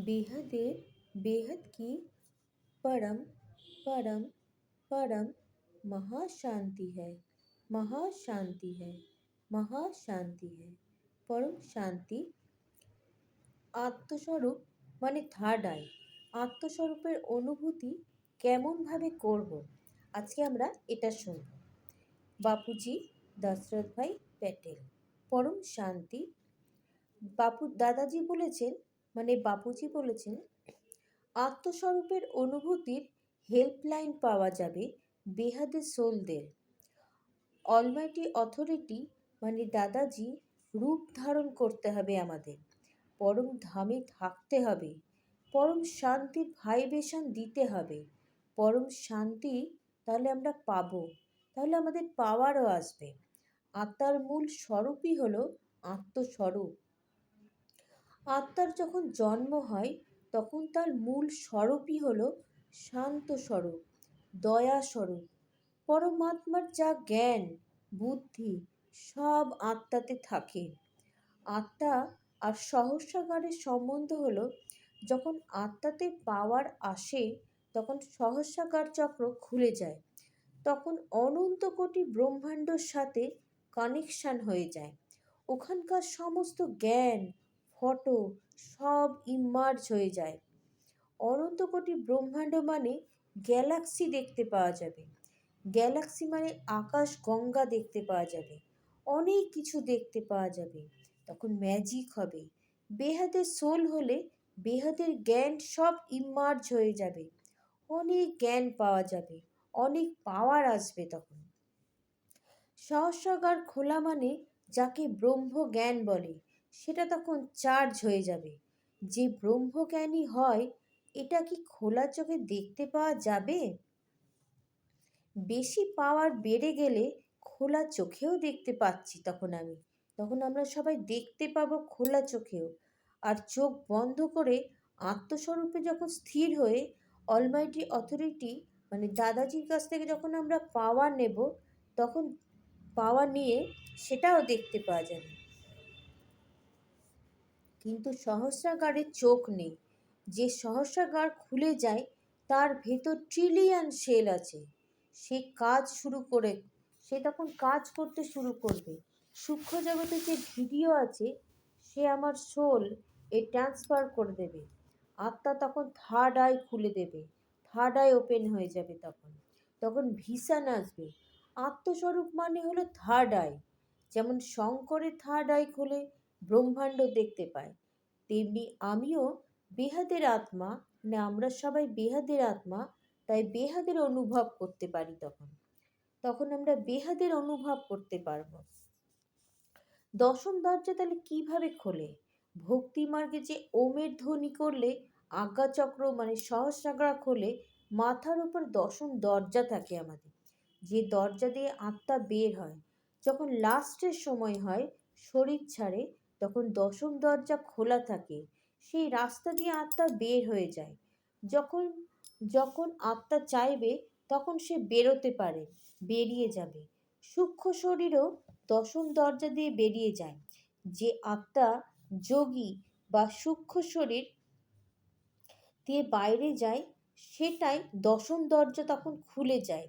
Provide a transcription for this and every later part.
बेहदेर बेहद की परम परम परम महाशांति है महाशांति है মহাশান্তি है পরম শান্তি আত্মস্বরূপ মানে থার্ড আই আত্মস্বরূপের অনুভূতি কেমনভাবে করব আজকে আমরা এটা শুনব বাপুজি দশরথ ভাই প্যাটেল পরম শান্তি বাপু দাদাজি বলেছেন মানে বাপুজি বলেছেন, আত্মস্বরূপের অনুভূতির হেল্পলাইন পাওয়া যাবে বেহাদে সোলদের অলমাইটি অথরিটি মানে দাদাজি রূপ ধারণ করতে হবে আমাদের। পরম ধামে থাকতে হবে, পরম শান্তির ভাইবেশন দিতে হবে। পরম শান্তি তাহলে আমরা পাব, তাহলে আমাদের পাওয়ারও আসবে। আত্মার মূল স্বরূপই হলো আত্মস্বরূপ। আত্মার যখন জন্ম হয়, তখন তার মূল স্বরূপই হল শান্ত স্বরূপ, দয়া স্বরূপ। পরমাত্মার যা জ্ঞান, বুদ্ধি, সব আত্মাতে থাকে। আত্মা আর সহস্রাগারের সম্বন্ধ হলো, যখন আত্মাতে পাওয়ার আসে, তখন সহস্রাগার চক্র খুলে যায়। তখন অনন্ত কোটি ব্রহ্মাণ্ডর সাথে কানেকশান হয়ে যায়। ওখানকার সমস্ত জ্ঞান ফটো সব ইমার্জ হয়ে যায়। অনন্ত কোটি ব্রহ্মাণ্ড মানে গ্যালাক্সি দেখতে পাওয়া যাবে। গ্যালাক্সি মানে আকাশ, গঙ্গা দেখতে পাওয়া যাবে। অনেক কিছু দেখতে পাওয়া যাবে। তখন ম্যাজিক হবে। বেহাদের সোল হলে বেহাদের জ্ঞান সব ইমার্জ হয়ে যাবে। অনেক জ্ঞান পাওয়া যাবে। অনেক পাওয়ার আসবে তখন। সহস্রাগার খোলা মানে যাকে ব্রহ্ম জ্ঞান বলে। সেটা তখন চার্জ হয়ে যাবে। যে ব্রহ্মজ্ঞানী হয়, এটা কি খোলা চোখে দেখতে পাওয়া যাবে? বেশি পাওয়ার বেড়ে গেলে খোলা চোখেও দেখতে পাচ্ছি তখন আমি। তখন আমরা সবাই দেখতে পাবো খোলা চোখেও। আর চোখ বন্ধ করে আত্মস্বরূপে যখন স্থির হয়ে অলমাইটি অথরিটি মানে দাদাজির কাছ থেকে যখন আমরা পাওয়ার নেব, তখন পাওয়ার নিয়ে সেটাও দেখতে পাওয়া যাবে। কিন্তু সহস্রাগারে চোখ নেই। যে সহস্রাগার খুলে যায়, তার ভেতর ট্রিলিয়ন সেল আছে। সে কাজ শুরু করে, সে তখন কাজ করতে শুরু করবে। সূক্ষ্ম জগতে যে ভিডিও আছে, সে আমার সোল এ ট্রান্সফার করে দেবে। আত্মা তখন থার্ড আই খুলে দেবে। থার্ড আই ওপেন হয়ে যাবে তখন। তখন ভিসান আসবে। আত্মস্বরূপ মানে হলো থার্ড আই যেমন শঙ্করের থার্ড আই খুলে ব্রহ্মাণ্ড দেখতে পায়। তেমনি আমিও বেহাদের আত্মা মানে আমরা সবাই বেহাদের আত্মা, তাই বেহাদের অনুভব করতে পারি তখন। তখন আমরা বেহাদের অনুভব করতে পারব। দশম দরজা তাহলে কীভাবে খোলে? ভক্তি মার্গে যে ওমের ধ্বনি করলে আজ্ঞাচক্র মানে সহস্রাগ্রা খোলে, মাথার উপর দশম দরজা থাকে আমাদের। যে দরজা দিয়ে আত্মা বের হয়, যখন লাস্টের সময় হয়, শরীর ছাড়ে তখন দশম দরজা খোলা থাকে, সেই রাস্তা দিয়ে আত্মা বের হয়ে যায়। যখন যখন আত্মা চাইবে, তখন সে বেরোতে পারে, বেরিয়ে যাবে। সূক্ষ্ম শরীরও দশম দরজা দিয়ে বেরিয়ে যায়। যে আত্মা যোগী বা সূক্ষ্ম শরীর দিয়ে বাইরে যায়, সেটাই দশম দরজা তখন খুলে যায়।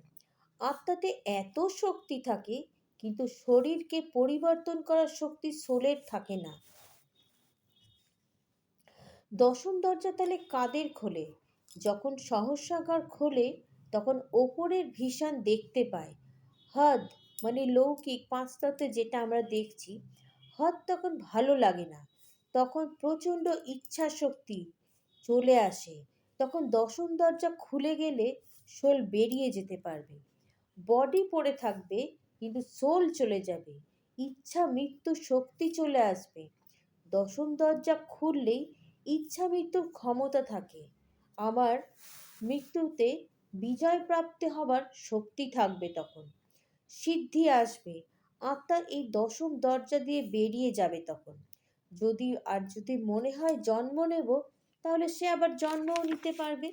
আত্মাতে এত শক্তি থাকে কিন্তু শরীরকে পরিবর্তন করার শক্তি সোলের থাকে না। দশম দরজা তাহলে কাদের খোলে? যখন সহস্রাগার খোলে, তখন ওপরের ভীষণ দেখতে পায়। হদ মানে লৌকিক পাঁচটাতে যেটা আমরা দেখছি হদ তখন ভালো লাগে না। তখন প্রচণ্ড ইচ্ছা শক্তি চলে আসে। তখন দশম দরজা খুলে গেলে শোল বেরিয়ে যেতে পারবে। বডি পড়ে থাকবে কিন্তু সোল চলে যাবে, ইচ্ছা মৃত্যু শক্তি চলে আসবে। দশম দরজা খুললেই ইচ্ছা মৃত্যুর ক্ষমতা থাকে। আমার মৃত্যুতে বিজয় প্রাপ্তি হবার শক্তি থাকবে তখন। সিদ্ধি আসবে, আত্মা এই দশম দরজা দিয়ে বেরিয়ে যাবে তখন। যদি আর যদি মনে হয় জন্ম নেব, তাহলে সে আবার জন্মও নিতে পারবে।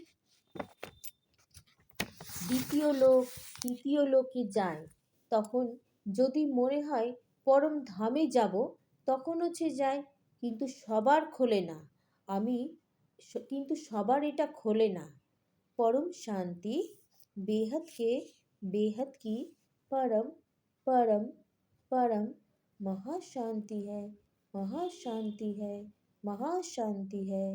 দ্বিতীয় লোক, তৃতীয় লোকে যায়। তখন যদি মনে হয় পরম ধামে যাব তখন হচ্ছে যায় কিন্তু সবার খোলে না আমি স- কিন্তু সবার এটা খোলে না परम शांति बेहद के बेहद की परम परम परम महाशांति है महाशांति है महाशांति है